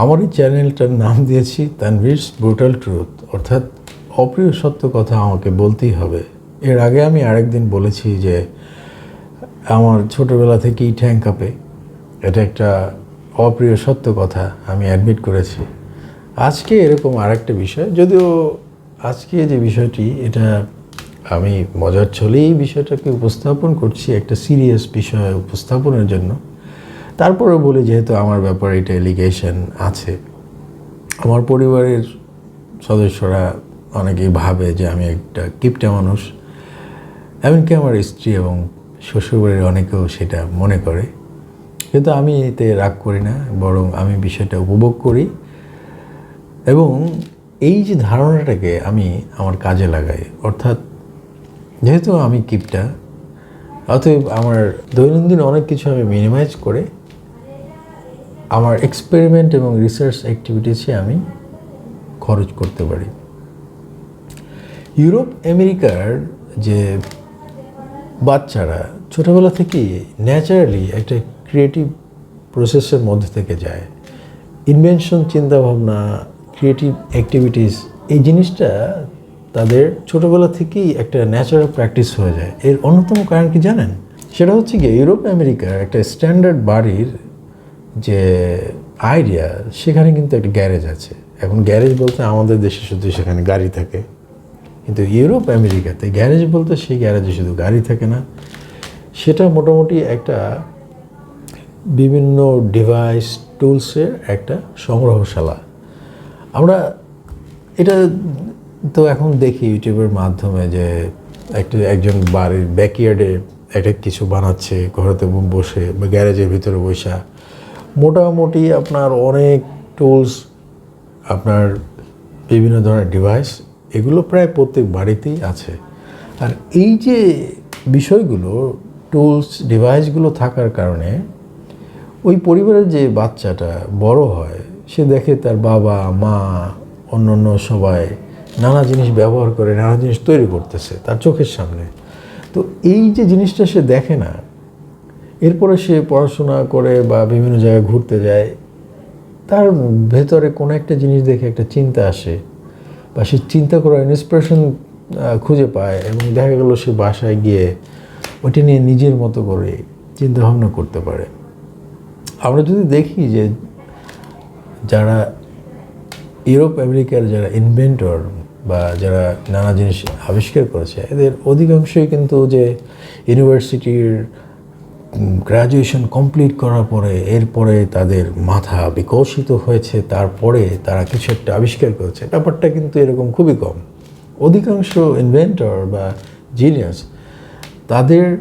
আমার এই চ্যানেলটার নাম দিয়েছি তানভিরস ব্রুটাল ট্রুথ। অর্থাৎ অপ্রিয় সত্য কথা আমাকে বলতেই হবে। এর আগে আমি আরেকদিন বলেছি যে, আমার ছোটোবেলা থেকেই ঠ্যাং কাঁপে এটা একটা অপ্রিয় সত্য কথা আমি অ্যাডমিট করেছি। আজকে এরকম আরেকটা বিষয়, যদিও আজকে যে বিষয়টি, এটা আমি মজার ছলেই বিষয়টাকে উপস্থাপন করছি, একটা সিরিয়াস বিষয় উপস্থাপনের জন্য। তারপরে বলি, যেহেতু আমার ব্যাপারে এটা এলিগেশন আছে, আমার পরিবারের সদস্যরা অনেকেই ভাবে যে আমি একটা কিপটা মানুষ। এমনকি আমার স্ত্রী এবং শ্বশুরবাড়ির অনেকেও সেটা মনে করে। কিন্তু আমি এতে রাগ করি না, বরং আমি বিষয়টা উপভোগ করি। এবং এই যে ধারণাটাকে আমি আমার কাজে লাগাই, অর্থাৎ যেহেতু আমি কিপটা, অতএব আমার দৈনন্দিন অনেক কিছু আমি মিনিমাইজ করে আমার এক্সপেরিমেন্ট এবং রিসার্চ অ্যাক্টিভিটিসে আমি খরচ করতে পারি। ইউরোপ, আমেরিকার যে বাচ্চারা ছোটোবেলা থেকেই ন্যাচারালি একটা ক্রিয়েটিভ প্রসেসের মধ্যে থেকে যায়। ইনভেনশন চিন্তাভাবনা ক্রিয়েটিভ অ্যাক্টিভিটিস এই জিনিসটা তাদের ছোটোবেলা থেকেই একটা ন্যাচারাল প্র্যাকটিস হয়ে যায়। এর অন্যতম কারণ কি জানেন? সেটা হচ্ছে কি ইউরোপ, আমেরিকার একটা স্ট্যান্ডার্ড বাড়ির যে আইডিয়া সেখানে কিন্তু একটা গ্যারেজ আছে। এখন গ্যারেজ বলতে আমাদের দেশে শুধু সেখানে গাড়ি থাকে। কিন্তু ইউরোপ আমেরিকাতে গ্যারেজ বলতে সেই গ্যারেজে শুধু গাড়ি থাকে না। সেটা মোটামুটি একটা বিভিন্ন ডিভাইস টুলসের একটা সংগ্রহশালা। আমরা এটা তো এখন দেখি ইউটিউবের মাধ্যমে যে একটা, একজন বাড়ির ব্যাকইয়ার্ডে একটা কিছু বানাচ্ছে, ঘরেতে বসে, বা গ্যারেজের ভিতরে বসা। মোটামুটি আপনার অনেক টুলস আপনার বিভিন্ন ধরনের ডিভাইস এগুলো প্রায় প্রত্যেক বাড়িতেই আছে। আর এই যে বিষয়গুলো টুলস ডিভাইসগুলো থাকার কারণে, ওই পরিবারের যে বাচ্চাটা বড় হয়, সে দেখে তার বাবা, মা অন্য অন্য সবাই নানা জিনিস ব্যবহার করে, নানা জিনিস তৈরি করতেছে তার চোখের সামনে। তো এই যে জিনিসটা সে দেখে না এরপরে সে পড়াশোনা করে বা বিভিন্ন জায়গায় ঘুরতে যায়, তার ভেতরে কোনো একটা জিনিস দেখে একটা চিন্তা আসে বা সে চিন্তা করার ইন্সপিরেশন খুঁজে পায় এবং দেখা গেল সে বাসায় গিয়ে ওইটা নিয়ে নিজের মতো করে চিন্তা ভাবনা করতে পারে। আমরা যদি দেখি যে যারা ইউরোপ, আমেরিকার যারা ইনভেন্টর বা যারা নানা জিনিস আবিষ্কার করেছে, এদের অধিকাংশই কিন্তু যে ইউনিভার্সিটির গ্র্যাজুয়েশন কমপ্লিট করার পরে, এরপরে তাদের মাথা বিকশিত হয়েছে, তারপরে তারা কিছু একটা আবিষ্কার করেছে। ব্যাপারটা কিন্তু এরকম খুবই কম। অধিকাংশ ইনভেন্টর বা জিনিয়াস তাদের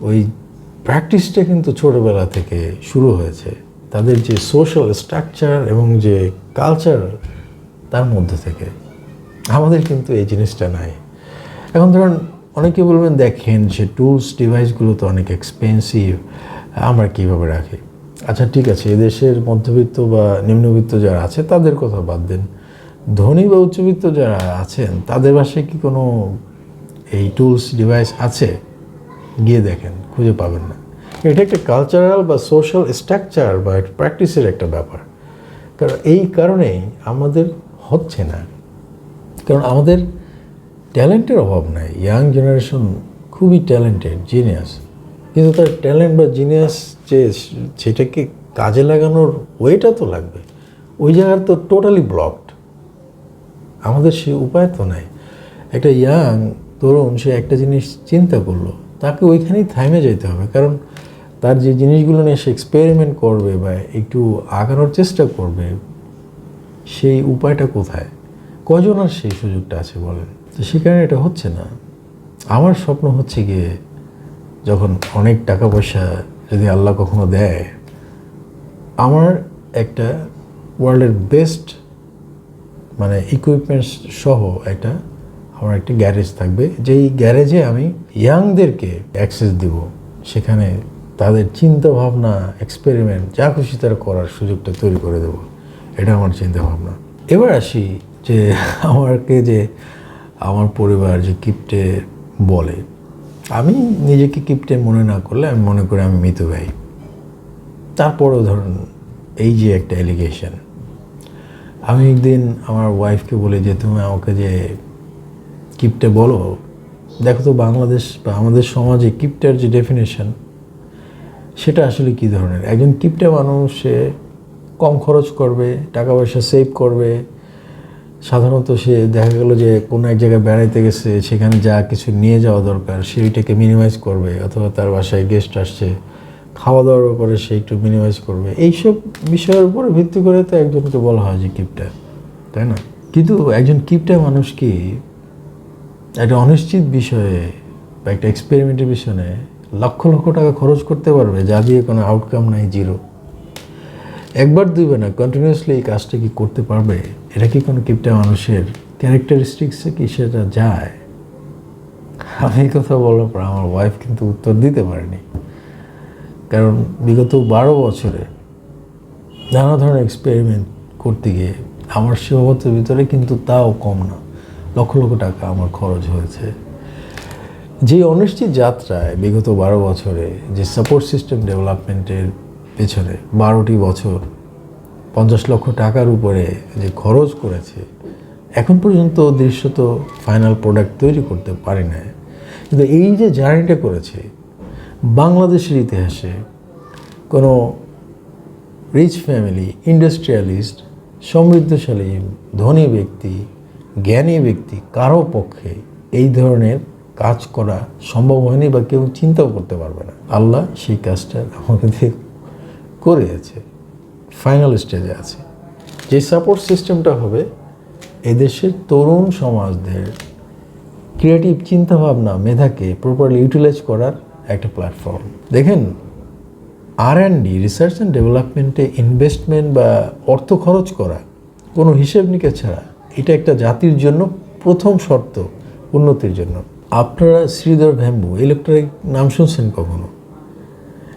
ওই প্র্যাকটিসটা কিন্তু ছোটোবেলা থেকে শুরু হয়েছে। তাদের যে সোশ্যাল স্ট্রাকচার এবং যে কালচার তার মধ্যে থেকে। আমাদের কিন্তু এই জিনিসটা নাই। এখন ধরুন অনেকে বলবেন, দেখেন, সে টুলস ডিভাইসগুলো তো অনেক এক্সপেন্সিভ আমরা কীভাবে রাখি? আচ্ছা ঠিক আছে, এদেশের মধ্যবিত্ত বা নিম্নবিত্ত যারা আছে, তাদের কথা বাদ দেন। ধনী বা উচ্চবিত্ত যারা আছেন, তাদের বাসায় কি কোনো এই টুলস ডিভাইস আছে? গিয়ে দেখেন, খুঁজে পাবেন না। এটা একটা কালচারাল বা সোশ্যাল স্ট্রাকচার বা প্র্যাকটিসের একটা ব্যাপার। কারণ এই কারণেই আমাদের হচ্ছে না। কারণ আমাদের ট্যালেন্টের অভাব নাই। ইয়াং জেনারেশন খুবই ট্যালেন্টেড, জিনিয়াস। কিন্তু তার ট্যালেন্ট বা জিনিয়াস যে সেটাকে কাজে লাগানোর ওয়েটা তো লাগবে। ওই জায়গার তো টোটালি ব্লকড। আমাদের সে উপায় তো নাই। একটা ইয়াং, তরুণ, সে একটা জিনিস চিন্তা করল। তাকে ওইখানেই থামে যেতে হবে। কারণ তার যে জিনিসগুলো নিয়ে সে এক্সপেরিমেন্ট করবে বা একটু আগানোর চেষ্টা করবে, সেই উপায়টা কোথায়? কজন আর সেই সুযোগটা আছে বলেন? তো সেখানে এটা হচ্ছে না। আমার স্বপ্ন হচ্ছে গিয়ে যখন অনেক টাকা পয়সা যদি আল্লাহ কখনো দেয়, আমার একটা ওয়ার্ল্ডের বেস্ট মানে ইকুইপমেন্টস সহ একটা আমার একটা গ্যারেজ থাকবে, যেই গ্যারেজে আমি ইয়াংদেরকে অ্যাক্সেস দিব। সেখানে তাদের চিন্তা ভাবনা এক্সপেরিমেন্ট যা খুশি তারা করার সুযোগটা তৈরি করে দেব। এটা আমার চিন্তা ভাবনা এবার আসি যে আমাকে যে আমার পরিবার যে কিপ্টে বলে, আমি নিজেকে কিপ্টে মনে না করলে আমি মনে করি আমি মৃত ভাই তারপরেও ধরুন, এই যে একটা এলিগেশন আমি একদিন আমার ওয়াইফকে বলি যে, তুমি আমাকে যে কিপটে বলো, দেখো তো বাংলাদেশ বা আমাদের সমাজে কিপটার যে ডেফিনেশন সেটা আসলে কী ধরনের? একজন কিপটে মানুষ, সে কম খরচ করবে, টাকা পয়সা সেভ করবে সাধারণত সে দেখা গেল যে কোনো এক জায়গায় বেড়াইতে গেছে, সেখানে যা কিছু নিয়ে যাওয়া দরকার সেইটাকে মিনিমাইজ করবে, অথবা তার বাসায় গেস্ট আসছে খাওয়া দাওয়ার ব্যাপারে সে একটু মিনিমাইজ করবে। এইসব বিষয়ের উপরে ভিত্তি করে তো একজনকে বলা হয় যে কিপটা, তাই না? কিন্তু একজন কিপটা মানুষ কি একটা অনিশ্চিত বিষয়ে বা একটা এক্সপেরিমেন্টের পিছনে লক্ষ লক্ষ টাকা খরচ করতে পারবে, যা দিয়ে কোনো আউটকাম নাই জিরো একবার দুইবার না কন্টিনিউয়াসলি এই কাজটা কি করতে পারবে? এটা কি কোনো কিপটা মানুষের ক্যারেক্টারিস্টিক্সে কি সেটা যায়? আমি কথা বলার পর আমার ওয়াইফ কিন্তু উত্তর দিতে পারেনি। কারণ বিগত বারো বছরে নানা ধরনের এক্সপেরিমেন্ট করতে গিয়ে আমার সীমাবদ্ধের ভিতরে কিন্তু তাও কম না। লক্ষ লক্ষ টাকা আমার খরচ হয়েছে। যে অনিশ্চিত যাত্রায় বিগত বারো বছরে যে সাপোর্ট সিস্টেম ডেভেলপমেন্টের পেছনে বারোটি বছর পঞ্চাশ লক্ষ টাকার উপরে যে খরচ করেছে, এখন পর্যন্ত দৃশ্যত ফাইনাল প্রোডাক্ট তৈরি করতে পারি না কিন্তু এই যে জার্নিটা করেছে, বাংলাদেশের ইতিহাসে কোনো রিচ ফ্যামিলি ইন্ডাস্ট্রিয়ালিস্ট সমৃদ্ধশালী, ধনী ব্যক্তি, জ্ঞানী ব্যক্তি কারও পক্ষে এই ধরনের কাজ করা সম্ভব হয়নি বা কেউ চিন্তাও করতে পারবে না। আল্লাহ সেই কাজটা আমাকে দিয়ে করেছে ফাইনাল স্টেজে আছে। যে সাপোর্ট সিস্টেমটা হবে, এদেশের তরুণ সমাজদের ক্রিয়েটিভ চিন্তাভাবনা, মেধাকে প্রপারলি ইউটিলাইজ করার একটা প্ল্যাটফর্ম দেখেন R and D research and ডেভেলপমেন্টে investment বা অর্থ খরচ করা, কোনো হিসেব নিকেশ ছাড়া, এটা একটা জাতির জন্য প্রথম শর্ত, উন্নতির জন্য। আপনারা শ্রীধর ভ্যাম্বু এই লোকটার নাম শুনছেন কখনো?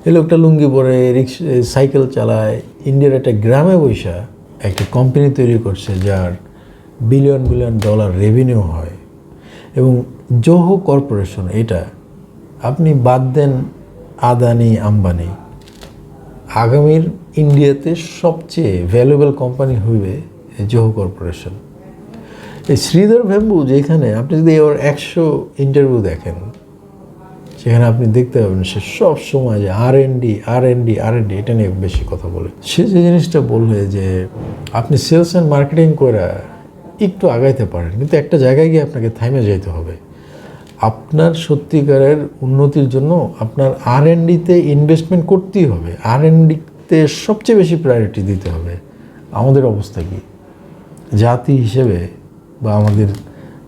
এই লোকটা লুঙ্গি পরে রিক্সা সাইকেল চালায়। ইন্ডিয়ার একটা গ্রামে বৈশা একটা কোম্পানি তৈরি করছে যার বিলিয়ন বিলিয়ন ডলার রেভিনিউ হয়। এবং জোহো কর্পোরেশন এটা, আপনি বাদ দেন আদানি, আম্বানি, আগামীর ইন্ডিয়াতে সবচেয়ে ভ্যালুয়েবল কোম্পানি হইবে জোহো কর্পোরেশন। এই শ্রীধর ভেম্বু যেখানে, আপনি যদি ওর একশো ইন্টারভিউ দেখেন সেখানে আপনি দেখতে পাবেন সে সব সময় যে R N D R N D R N D এটা নিয়ে বেশি কথা বলে। সে যে জিনিসটা বললে যে আপনি সেলস অ্যান্ড মার্কেটিং করে একটু আগাইতে পারেন, কিন্তু একটা জায়গায় গিয়ে আপনাকে থাইমে যেতে হবে। আপনার সত্যিকারের উন্নতির জন্য আপনার আর এন ডিতে ইনভেস্টমেন্ট করতেই হবে। আর এন ডিতে সবচেয়ে বেশি প্রায়োরিটি দিতে হবে। আমাদের অবস্থা কি? জাতি হিসেবে বা আমাদের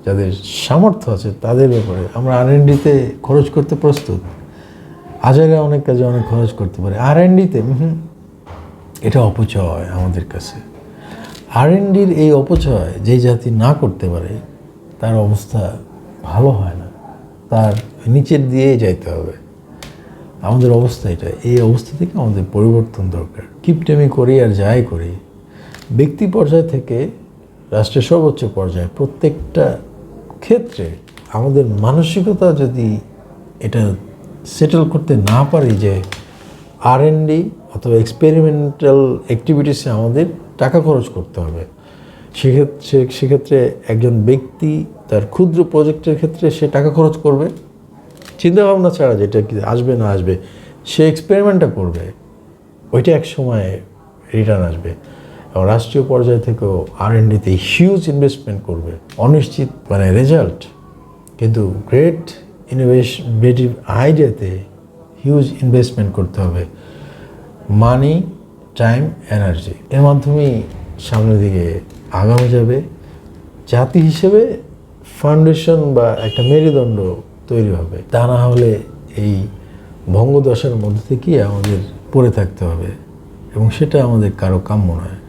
যাদের সামর্থ্য আছে তাদের ব্যাপারে আমরা আর এন ডিতে খরচ করতে প্রস্তুত। হাজারে অনেক কাজে অনেক খরচ করতে পারে। আর ডিতে এটা অপচয় আমাদের কাছে। আর ডির এই অপচয় যে জাতি না করতে পারে, তার অবস্থা ভালো হয় না। তার নিচের দিয়েই যাইতে হবে। আমাদের অবস্থা এটা এই অবস্থা থেকে আমাদের পরিবর্তন দরকার। কিপটেমি করি আর যাই করি। ব্যক্তি পর্যায় থেকে রাষ্ট্রের সর্বোচ্চ পর্যায়ে প্রত্যেকটা ক্ষেত্রে আমাদের মানসিকতা যদি এটা সেটেল করতে না পারি যে আর ডি অথবা এক্সপেরিমেন্টাল অ্যাক্টিভিটিসে আমাদের টাকা খরচ করতে হবে, সেক্ষেত্রে সেক্ষেত্রে একজন ব্যক্তি তার ক্ষুদ্র প্রজেক্টের ক্ষেত্রে সে টাকা খরচ করবে। চিন্তাভাবনা ছাড়া যেটা কি আসবে না আসবে, সে এক্সপেরিমেন্টটা করবে, ওইটা এক সময় রিটার্ন আসবে। এবং রাষ্ট্রীয় পর্যায় থেকেও আর এন ডিতে হিউজ ইনভেস্টমেন্ট করবে। অনিশ্চিত মানে রেজাল্ট কিন্তু গ্রেট ইনোভেটিভ আইডিয়াতে হিউজ ইনভেস্টমেন্ট করতে হবে। মানি টাইম এনার্জি এর মাধ্যমেই সামনের দিকে আগামী যাবে। জাতি হিসেবে ফাউন্ডেশন বা একটা মেরুদণ্ড তৈরি হবে। তা না হলে এই ভঙ্গদশার মধ্যে থেকেই আমাদের পড়ে থাকতে হবে। এবং সেটা আমাদের কারও কাম্য নয়।